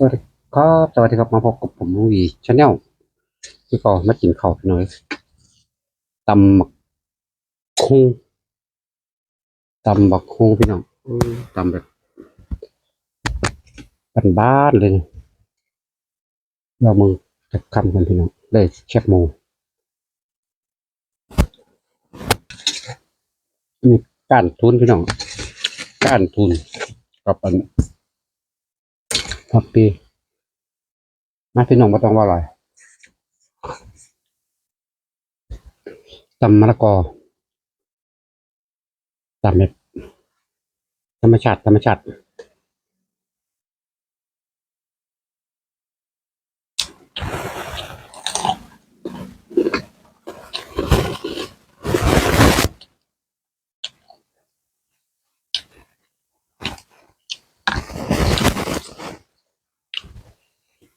สวัสดีครับสวัสดีครับมาพบกับผมวีชาแนลที่ก็มากินข้าวพี่น้อยตำบักคุงตำบักคุงพี่น้องตำแบบบ้านเลยเรามึงจะคำกันพี่น้องได้แคบหมูนี่กานทุนพี่น้องกานทุนกับอัน ผักปีมาพี่น้องมาต้องว่าอะไรตำมะละกอตำแบบธรรมชาติธรรมชาติ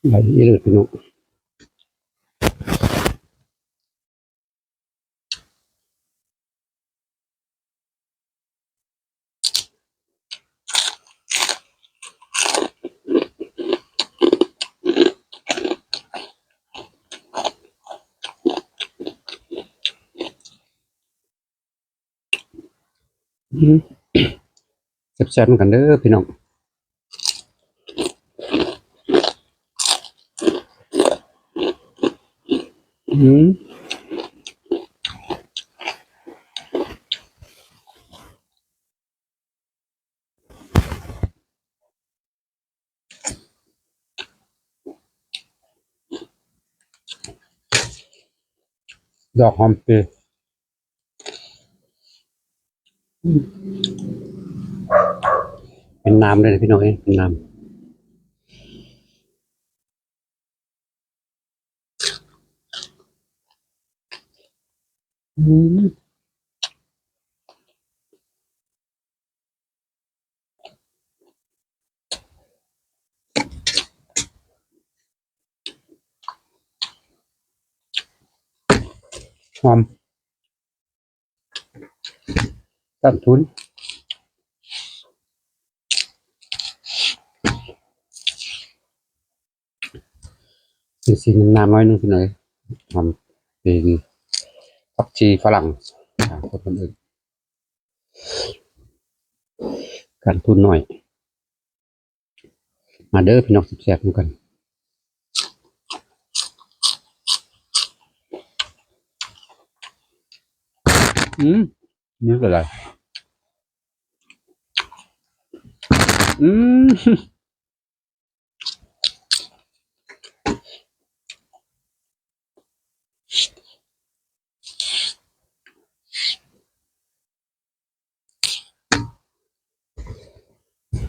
ไหลอีเลยพี่น้องอืมแซ่บๆเหมือนกันเด้อพี่น้อง อืมดอกหอมเปรย์อืมเป็นน้ำเลยนะพี่น้องเองเป็นน้ำ อืมหอมตั้งทุนสีสีน้ำน้อยหนึงพี่น้องเอ้ยหอมเป็น ผักชีฝรั่งคนคนอื่นกันทุนหน่อย มาเด้อพี่น้องสิบแสบเหมือนกันอืมนี่คืออะไรอืม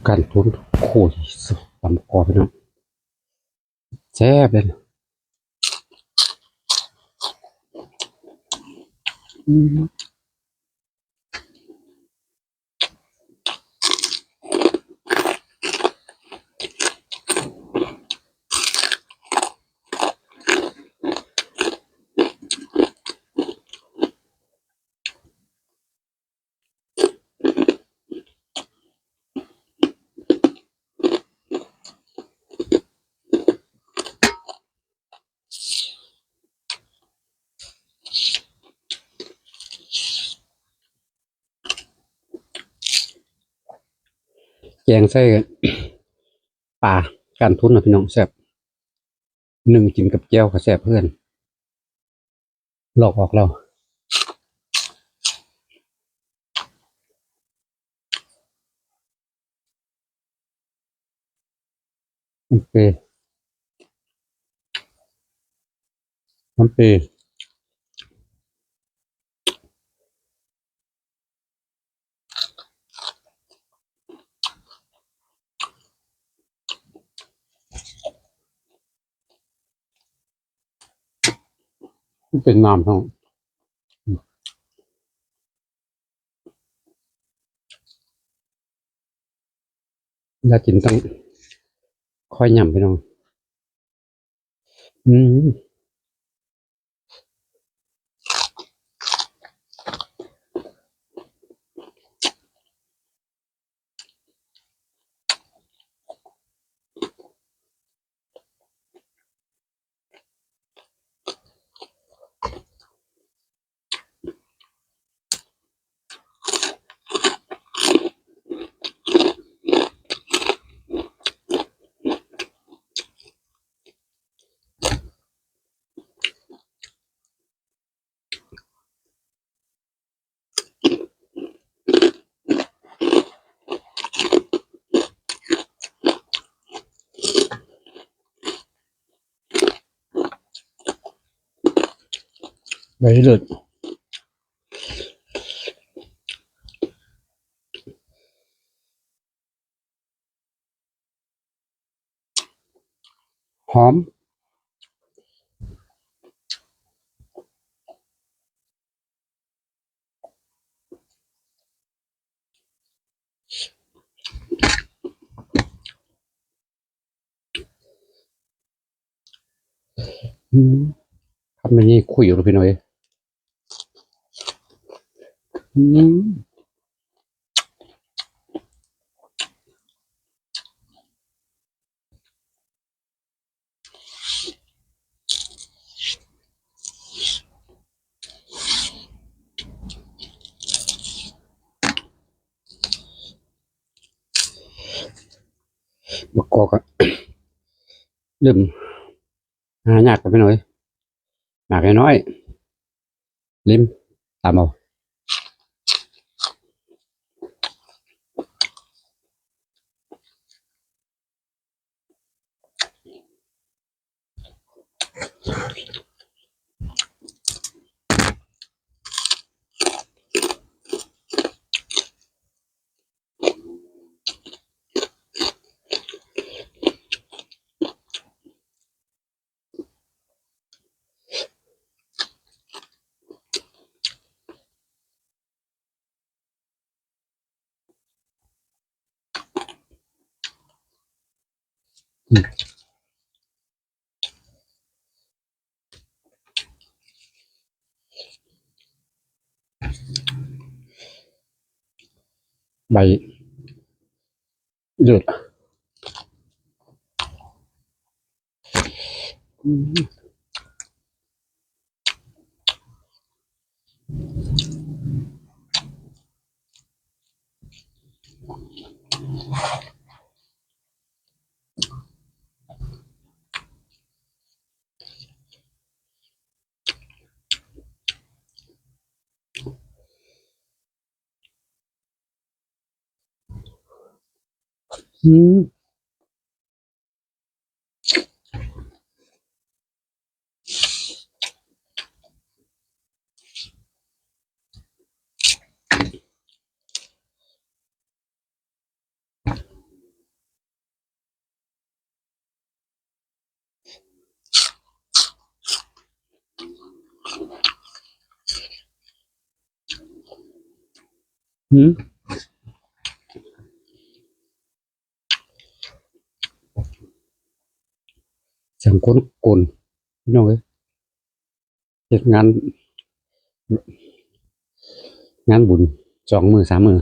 กันทุนโคตรสุดตำ แกงไส้ปลากันทุนนะพี่น้องแซ่บหนึ่งกินกับแก้วก็แซ่บเพื่อน หลอกออกเราน้ำเปรย์น้ำเปรย์ มันเป็นน้ำท้องยากินต้องค่อยหย่ำไปน้อง อืม ใบเลือดหอม อืมทำอย่างนี้คุยอยู่พี่หน่อยอืมบกกอพี่น่อย หมากน้อยๆลิ้มตามเอา ใบหยุด อืมอืมอืมเสียงคนกลนพี่น้องเอ้ยเฮ็ดงานงานบุญสองมือสามมือ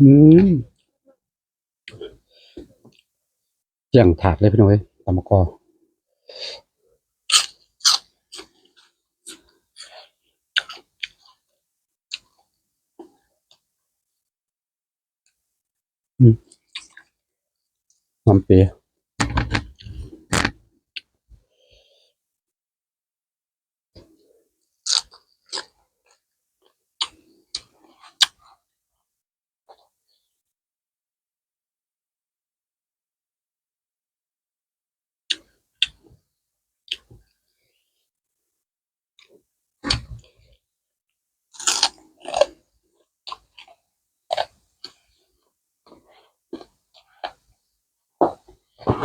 อืม เจียงถาดเลยพี่น้อยตำมะกออืมน้ำเปีย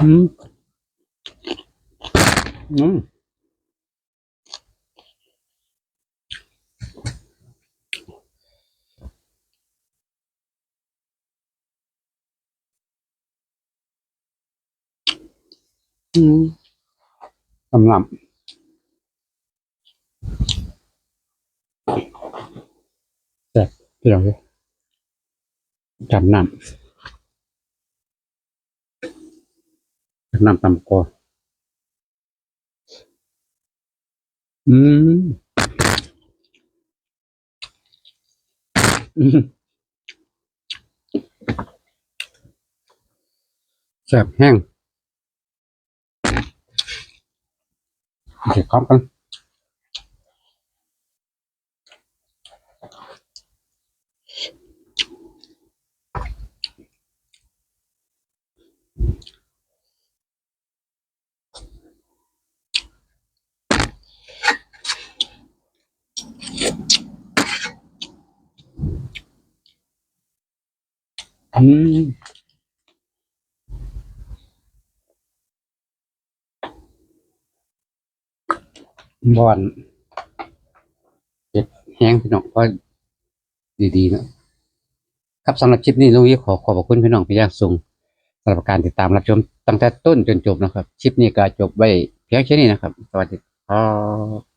อืมอืมอืมลำลำแซ่บพี่น้องเอ้ยจำนำจำ น้ำตำกออืมแสบแห้งเก็บข้อมกัน อืมบอนเก็บแห้งพี่น้องก็ดีๆนะครับสำหรับคลิปนี้ลุงยี่ขอขอบคุณพี่น้องพี่ยางสูงสำหรับการติดตามรับชมตั้งแต่ต้นจนจบนะครับ คลิปนี้ก็จบไว้เพียงแค่นี้นะครับ สวัสดีครับ